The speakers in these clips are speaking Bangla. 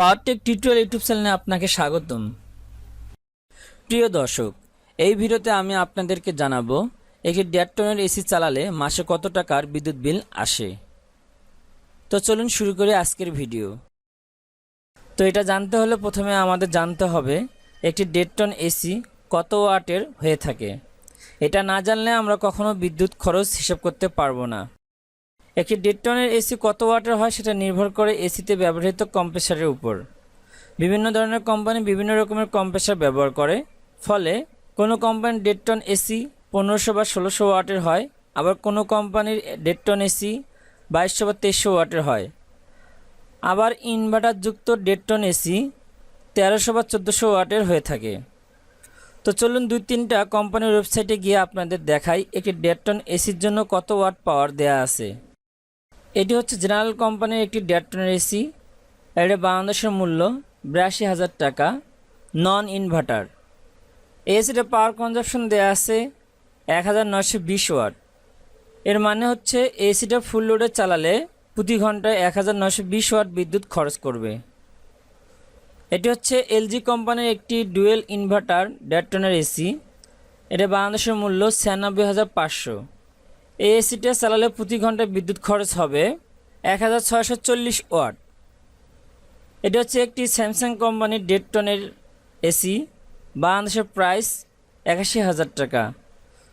পাওয়ারটেক টিউটোরিয়াল ইউটিউব চ্যানেলে আপনাকে স্বাগতম। প্রিয় দর্শক, এই ভিডিওতে আমি আপনাদেরকে জানাব, একটি দেড় টনের এসি চালালে মাসে কত টাকার বিদ্যুৎ বিল আসে। তো চলুন শুরু করি আজকের ভিডিও। তো এটা জানতে হলে প্রথমে আমাদের জানতে হবে, একটি দেড় টন এসি কত ওয়াটের হয়ে থাকে। এটা না জানলে আমরা কখনো বিদ্যুৎ খরচ হিসাব করতে পারব না। একটি দেড় টনের এসি কত ওয়াটের হয় সেটা নির্ভর করে এসিতে ব্যবহৃত কম্প্রেসারের উপর। বিভিন্ন ধরনের কোম্পানি বিভিন্ন রকমের কম্প্রেসার ব্যবহার করে, ফলে কোনো কোম্পানির দেড় টন এসি পনেরোশো বা ষোলোশো ওয়াটের হয়, আবার কোনো কোম্পানির দেড় টন এসি বাইশশো বা তেইশশো ওয়াটের হয়। আবার ইনভার্টারযুক্ত দেড় টন এসি তেরোশো বা চোদ্দোশো ওয়াটের হয়ে থাকে। তো চলুন দুই তিনটা কোম্পানির ওয়েবসাইটে গিয়ে আপনাদের দেখাই একটি দেড় টন এসির জন্য কত ওয়াট পাওয়ার দেয়া আছে। এটি হচ্ছে জেনারেল কোম্পানির একটি দেড় এসি এটা বাংলাদেশের মূল্য বিরাশি হাজার টাকা নন ইনভার্টার এসিটা পাওয়ার কনজাপশন দেওয়া আছে এক হাজার নয়শো বিশ ওয়াট। এর মানে হচ্ছে এসিটা ফুল লোডে চালালে প্রতি ঘন্টায় এক হাজার নয়শো বিশ ওয়াট বিদ্যুৎ খরচ করবে। এটি হচ্ছে এলজি কোম্পানির একটি ডুয়েল ইনভার্টার দেড় এসি এটা বাংলাদেশের মূল্য ছিয়ানব্বই হাজার পাঁচশো। এই এসিটা চালালে প্রতি ঘন্টায় বিদ্যুৎ খরচ হবে এক হাজার ছয়শো চল্লিশ ওয়াট। এটা হচ্ছে একটি স্যামসাং কোম্পানির দেড় টনের এসি। বাংলাদেশের প্রাইস একাশি হাজার টাকা।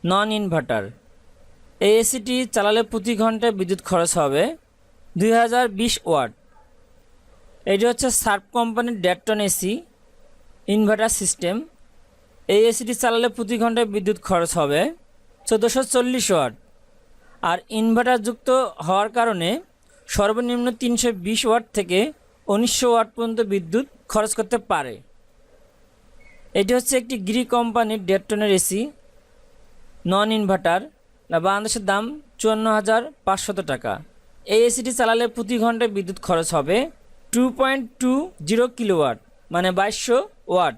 Non inverter. এই এসিটি চালালে প্রতি ঘন্টায় বিদ্যুৎ খরচ হবে দুই হাজার বিশ ওয়াট। এটি হচ্ছে সার্ফ কোম্পানির দেড় টন এসি, ইনভার্টার সিস্টেম। এই এসিটি চালালে প্রতি ঘন্টায় বিদ্যুৎ খরচ হবে চোদ্দোশো চল্লিশ ওয়াট। আর ইনভার্টারযুক্ত হওয়ার কারণে সর্বনিম্ন তিনশো বিশ ওয়াট থেকে উনিশশো ওয়াট পর্যন্ত বিদ্যুৎ খরচ করতে পারে। এটি হচ্ছে একটি গ্রি কোম্পানির দেড় টনের এসি নন ইনভার্টার বাংলাদেশের দাম চুয়ান্ন হাজার পাঁচশত টাকা। এই এসিটি চালালে প্রতি ঘন্টায় বিদ্যুৎ খরচ হবে two point two zero kilowatt মানে বাইশশো ওয়াট।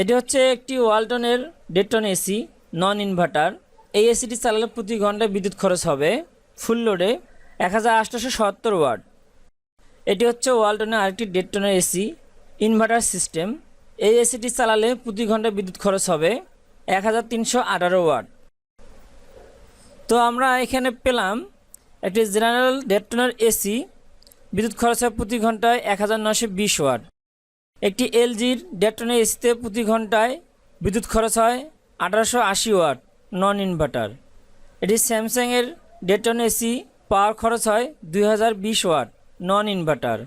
এটি হচ্ছে একটি ওয়ালটনের দেড় টন এসি নন ইনভার্টার এই এসিটি চালালে প্রতি ঘন্টায় বিদ্যুৎ খরচ হবে। ফুল লোডে এক হাজার সত্তর ওয়াট। এটি হচ্ছে ওয়ালটনের আরেকটি দেড় টনের এসি ইনভার্টার সিস্টেম এই এসিটি চালালে প্রতি ঘন্টায় বিদ্যুৎ খরচ হবে এক হাজার তিনশো আঠারো ওয়াট। তো আমরা এখানে পেলাম একটি জেনারেল দেড় টনের এসি বিদ্যুৎ খরচ হয় প্রতি ঘন্টায় এক হাজার নশো বিশ ওয়াট। একটি এলজির দেড় টনের এসিতে প্রতি ঘন্টায় বিদ্যুৎ খরচ হয় আঠারোশো আশি ওয়াট। নন ইনভার্টার এটি স্যামসাংয়ের দেড় টন এসি পাওয়ার খরচ হয় দুই হাজার বিশ ওয়াট নন ইনভার্টার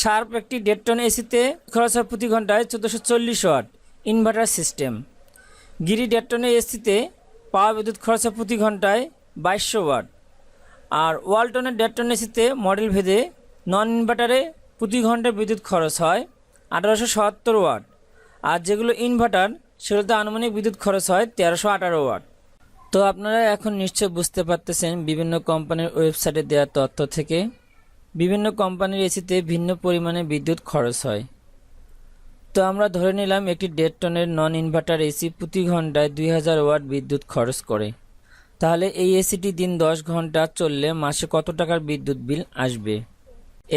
শার্প একটি দেড় টন এসিতে খরচ হয় প্রতি ঘন্টায় চোদ্দোশো চল্লিশ ওয়াট ইনভার্টার সিস্টেম গিরি দেড় এসিতে পাওয়ার বিদ্যুৎ খরচ হয় প্রতি ঘন্টায় বাইশশো ওয়াট। আর ওয়ালটনের দেড় টন এসিতে মডেল ভেদে নন ইনভার্টারে প্রতি ঘন্টায় বিদ্যুৎ খরচ হয় আঠারোশো সত্তর ওয়াট। আর যেগুলো ইনভার্টার সেগুলোতে আনুমানিক বিদ্যুৎ খরচ হয় তেরোশো আঠারো ওয়াট। তো আপনারা এখন নিশ্চয় বুঝতে পারতেছেন বিভিন্ন কোম্পানির ওয়েবসাইটে দেওয়া তথ্য থেকে বিভিন্ন কোম্পানির এসিতে ভিন্ন পরিমাণে বিদ্যুৎ খরচ হয়। তো আমরা ধরে নিলাম একটি দেড় টনের নন ইনভার্টার এসি প্রতি ঘন্টায় দুই হাজার ওয়াট বিদ্যুৎ খরচ করে। তাহলে এই এসিটি দিন দশ ঘণ্টা চললে মাসে কত টাকার বিদ্যুৎ বিল আসবে?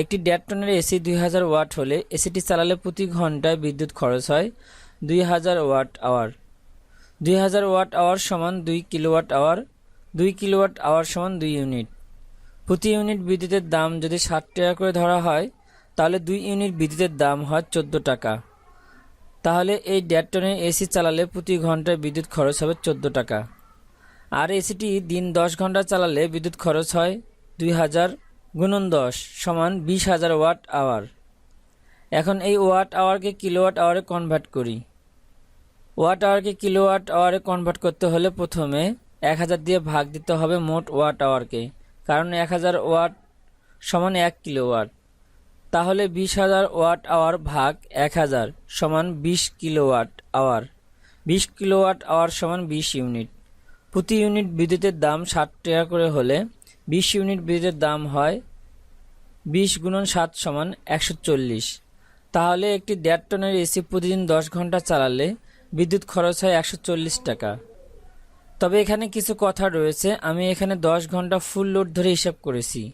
একটি দেড় টনের এসি দুই হাজার ওয়াট হলে এসিটি চালালে প্রতি ঘন্টায় বিদ্যুৎ খরচ হয় দুই হাজার ওয়াট আওয়ার। দুই হাজার ওয়াট আওয়ার সমান দুই কিলোওয়াট আওয়ার। দুই কিলোওয়াট আওয়ার সমান দুই ইউনিট। প্রতি ইউনিট বিদ্যুতের দাম যদি ষাট টাকা করে ধরা হয়, তাহলে দুই ইউনিট বিদ্যুতের দাম হয় চোদ্দ টাকা। তাহলে এই দেড় টনের এসি চালালে প্রতি ঘন্টায় বিদ্যুৎ খরচ হবে চোদ্দ টাকা। আর এসিটি দিন দশ ঘণ্টা চালালে বিদ্যুৎ খরচ হয় দুই হাজার গুণন দশ সমান বিশ হাজার ওয়াট আওয়ার। এখন এই ওয়াট আওয়ারকে কিলোওয়াট আওয়ারে কনভার্ট করি। ওয়াট আওয়ারকে কিলোওয়াট আওয়ারে কনভার্ট করতে হলে প্রথমে এক হাজার দিয়ে ভাগ দিতে হবে মোট ওয়াট আওয়ারকে। কারণ এক হাজার ওয়াট সমান এক কিলোওয়াট। তাহলে বিশ হাজার ওয়াট আওয়ার ভাগ এক হাজার সমান বিশ কিলোওয়াট আওয়ার। বিশ কিলোওয়াট আওয়ার সমান বিশ ইউনিট। প্রতি ইউনিট বিদ্যুতের দাম ষাট টাকা করে হলে বিশ ইউনিট বিদ্যুতের দাম হয় বিশ গুণন সাত সমান একশো চল্লিশ। তাহলে একটি দেড় টনের এসি প্রতিদিন দশ ঘণ্টা চালালে বিদ্যুৎ খরচ হয় একশো চল্লিশ টাকা। তবে এখানে কিছু কথা রয়েছে, আমি এখানে দশ ঘণ্টা ফুল লোড ধরে হিসাব করেছি।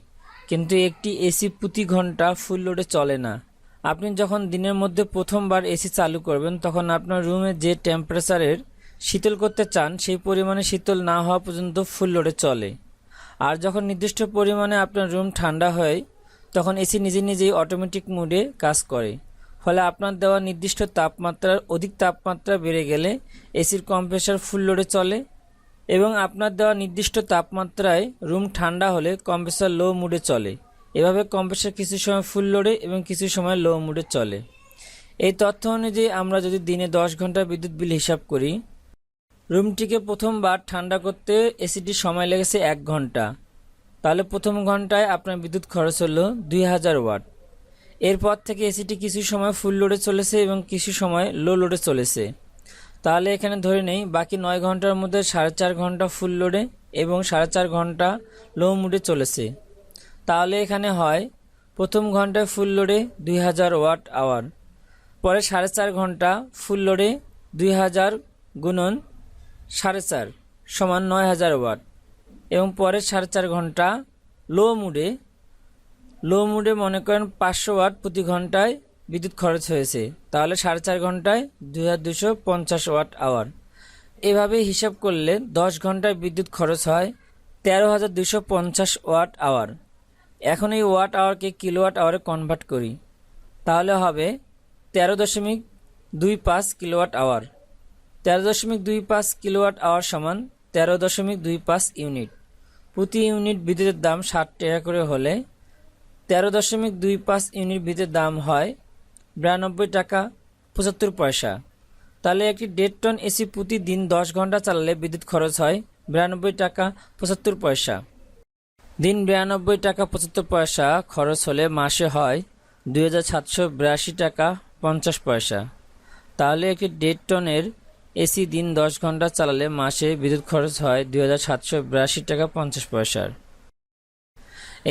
কিন্তু একটি এসি প্রতি ঘণ্টা ফুল লোডে চলে না। আপনি যখন দিনের মধ্যে প্রথমবার এসি চালু করবেন, তখন আপনার রুমে যে টেম্পারেচারের শীতল করতে চান, সেই পরিমাণে শীতল না হওয়া পর্যন্ত ফুল লোডে চলে। আর যখন নির্দিষ্ট পরিমাণে আপনার রুম ঠান্ডা হয়, তখন এসি নিজে নিজেই অটোমেটিক মোডে কাজ করে। ফলে আপনার দেওয়া নির্দিষ্ট তাপমাত্রার অধিক তাপমাত্রা বেড়ে গেলে এসির কম্প্রেসার ফুল লোডে চলে এবং আপনার দেওয়া নির্দিষ্ট তাপমাত্রায় রুম ঠান্ডা হলে কম্প্রেসার লো মুডে চলে। এভাবে কম্প্রেসার কিছু সময় ফুল লোডে এবং কিছু সময় লো মুডে চলে। এই তথ্য অনুযায়ী আমরা যদি দিনে দশ ঘণ্টা বিদ্যুৎ বিল হিসাব করি, রুমটিকে প্রথমবার ঠান্ডা করতে এসিটির সময় লেগেছে এক ঘণ্টা। তাহলে প্রথম ঘন্টায় আপনার বিদ্যুৎ খরচ হলো দুই হাজার ওয়াট। এরপর থেকে এসিটি কিছু সময় ফুল লোডে চলেছে এবং কিছু সময় লো লোডে চলেছে। তাহলে এখানে ধরে নেই, বাকি নয় ঘণ্টার মধ্যে সাড়ে চার ঘণ্টা ফুল লোডে এবং সাড়ে চার ঘণ্টা লো মুডে চলেছে। তাহলে এখানে হয়, প্রথম ঘন্টায় ফুল লোডে দুই হাজার ওয়াট আওয়ার পরে সাড়ে চার ঘণ্টা ফুল লোডে দুই হাজার গুণন সাড়ে চার সমান নয় হাজার ওয়াট এবং পরের সাড়ে চার ঘণ্টা লো মুডে লো মুডে মনে করেন পাঁচশো ওয়াট প্রতি ঘন্টায় বিদ্যুৎ খরচ হয়েছে, তাহলে সাড়ে চার ঘন্টায় দুই হাজার দুশো পঞ্চাশ ওয়াট আওয়ার। এভাবে হিসাব করলে দশ ঘন্টায় বিদ্যুৎ খরচ হয় তেরো হাজার দুশো পঞ্চাশ ওয়াট আওয়ার। এখন এই ওয়াট আওয়ারকে কিলোওয়াট আওয়ারে কনভার্ট করি, তাহলে হবে তেরো দশমিক দুই পাঁচ কিলোওয়াট আওয়ার। তেরো দশমিক দুই পাঁচ কিলোওয়াট আওয়ার সমান তেরো দশমিক দুই পাঁচ ইউনিট। প্রতি ইউনিট বিদ্যুতের দাম ষাট টাকা করে হলে তেরো দশমিক দুই পাঁচ ইউনিট বিদ্যুতের দাম হয় বিরানব্বই টাকা পঁচাত্তর পয়সা। তাহলে একটি দেড় টন এসি প্রতিদিন দশ ঘণ্টা চালালে বিদ্যুৎ খরচ হয় বিরানব্বই টাকা পঁচাত্তর পয়সা। দিন বিরানব্বই টাকা পঁচাত্তর পয়সা খরচ হলে মাসে হয় দুই হাজার সাতশো বিরাশি টাকা পঞ্চাশ পয়সা। তাহলে একটি দেড় টনের এসি দিন দশ ঘণ্টা চালালে মাসে বিদ্যুৎ খরচ হয় দুই হাজার সাতশো বিরাশি টাকা পঞ্চাশ পয়সার।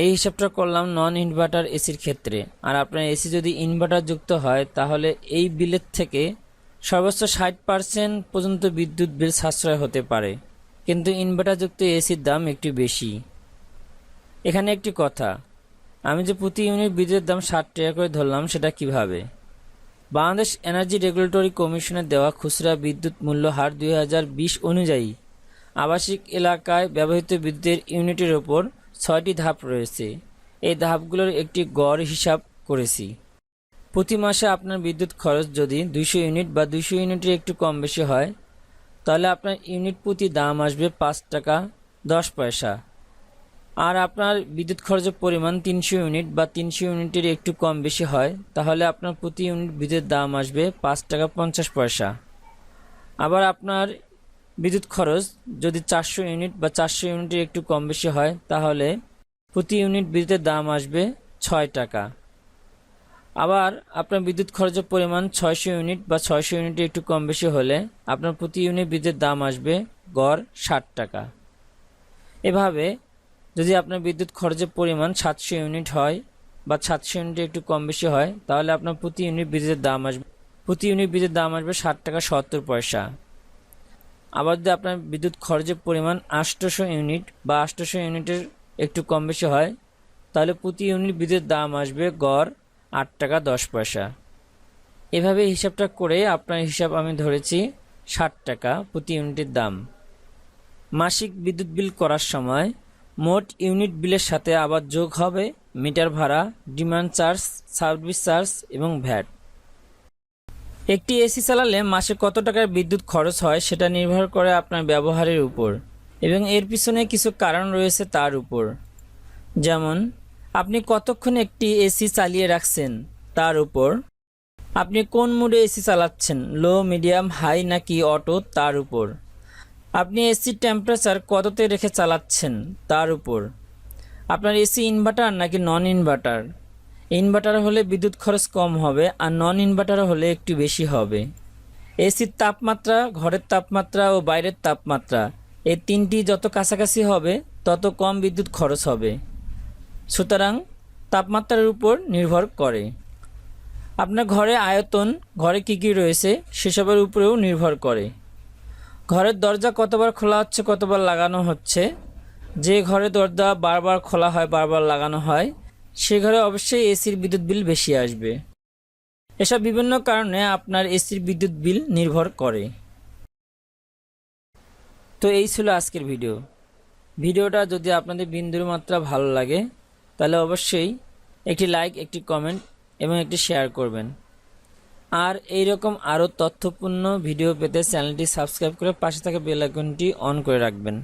এই হিসাবটা করলাম নন ইনভার্টার এসির ক্ষেত্রে। আর আপনার এসি যদি ইনভার্টার যুক্ত হয়, তাহলে এই বিলের থেকে সর্বোচ্চ ষাট পার্সেন্ট পর্যন্ত বিদ্যুৎ বিল সাশ্রয় হতে পারে। কিন্তু ইনভার্টার যুক্ত এসির দাম একটু বেশি। এখানে একটি কথা, আমি যে প্রতি ইউনিট বিদ্যুতের দাম ষাট টাকা করে ধরলাম, সেটা কীভাবে? বাংলাদেশ এনার্জি রেগুলেটরি কমিশনের দেওয়া খুচরা বিদ্যুৎ মূল্য হার দুই হাজার বিশ অনুযায়ী আবাসিক এলাকায় ব্যবহৃত বিদ্যুতের ইউনিটের ওপর ছয়টি ধাপ রয়েছে। এই ধাপগুলোর একটি গড় হিসাব করেছি। প্রতি মাসে আপনার বিদ্যুৎ খরচ যদি দুইশো ইউনিট বা দুইশো ইউনিটের একটু কম বেশি হয়, তাহলে আপনার ইউনিট প্রতি দাম আসবে পাঁচ টাকা দশ পয়সা। আর আপনার বিদ্যুৎ খরচের পরিমাণ তিনশো ইউনিট বা তিনশো ইউনিটের একটু কম বেশি হয়, তাহলে আপনার প্রতি ইউনিট বিদ্যুৎ দাম আসবে পাঁচ টাকা পঞ্চাশ পয়সা। আবার আপনার বিদ্যুৎ খরচ যদি চারশো ইউনিট বা চারশো ইউনিটের একটু কম বেশি হয়, তাহলে প্রতি ইউনিট বিদ্যুতের দাম আসবে ছয় টাকা। আবার আপনার বিদ্যুৎ খরচের পরিমাণ ছয়শো ইউনিট বা ছয়শো ইউনিটের একটু কম বেশি হলে আপনার প্রতি ইউনিট বিদ্যুতের দাম আসবে গড় ষাট টাকা। এভাবে যদি আপনার বিদ্যুৎ খরচের পরিমাণ সাতশো ইউনিট হয় বা সাতশো ইউনিটের একটু কম বেশি হয়, তাহলে আপনার প্রতি ইউনিট বিদ্যুতের দাম আসবে প্রতি ইউনিট বিদ্যুতের দাম আসবে ষাট টাকা সত্তর পয়সা। আবার যদি আপনার বিদ্যুৎ খরচের পরিমাণ আটশোশো ইউনিট বা আটশোশো ইউনিটের একটু কম বেশি হয়, তাহলে প্রতি ইউনিট বিদ্যুতের দাম আসবে গড় আট টাকা দশ পয়সা। এভাবে হিসাবটা করে আপনার হিসাব আমি ধরেছি ষাট টাকা প্রতি ইউনিটের দাম। মাসিক বিদ্যুৎ বিল করার সময় মোট ইউনিট বিলের সাথে আবার যোগ হবে মিটার ভাড়া, ডিমান্ড চার্জ, সার্ভিস চার্জ এবং ভ্যাট। একটি এসি চালালে মাসে কত টাকার বিদ্যুৎ খরচ হয় সেটা নির্ভর করে আপনার ব্যবহারের উপর এবং এর পিছনে কিছু কারণ রয়েছে তার উপর। যেমন, আপনি কতক্ষণ একটি এসি চালিয়ে রাখছেন তার উপর? আপনি কোন মুডে এসি চালাচ্ছেন? লো, মিডিয়াম, হাই নাকি অটো? তার উপর। আপনি এসির টেম্পারেচার কততে রেখে চালাচ্ছেন? তার উপর। আপনার এসি ইনভার্টার নাকি নন ইনভার্টার ইনভার্টার হলে বিদ্যুৎ খরচ কম হবে আর নন ইনভার্টার হলে একটু বেশি হবে। এসির তাপমাত্রা, ঘরের তাপমাত্রা ও বাইরের তাপমাত্রা, এই তিনটি যত কাছাকাছি হবে, তত কম বিদ্যুৎ খরচ হবে। সুতরাং তাপমাত্রার উপর নির্ভর করে। আপনার ঘরে আয়তন, ঘরে কী কী রয়েছে, সেসবের উপরেও নির্ভর করে। ঘরের দরজা কতবার খোলা হচ্ছে, কতবার লাগানো হচ্ছে, যে ঘরে দরজা বারবার খোলা হয়, বারবার লাগানো হয় সে ঘরে অবশ্যই এসির বিদ্যুৎ বিল বেশি আসবে। এসব বিভিন্ন কারণে আপনার এসির বিদ্যুৎ বিল নির্ভর করে। তো এই ছিল আজকের ভিডিও। ভিডিওটা যদি আপনাদের বিন্দুর মাত্রা ভালো লাগে, তাহলে অবশ্যই একটি লাইক একটি কমেন্ট এবং একটি শেয়ার করবেন। আর এই রকম আরও তথ্যপূর্ণ ভিডিও পেতে চ্যানেলটি সাবস্ক্রাইব করে পাশে থাকা বেল আইকনটি অন করে রাখবেন।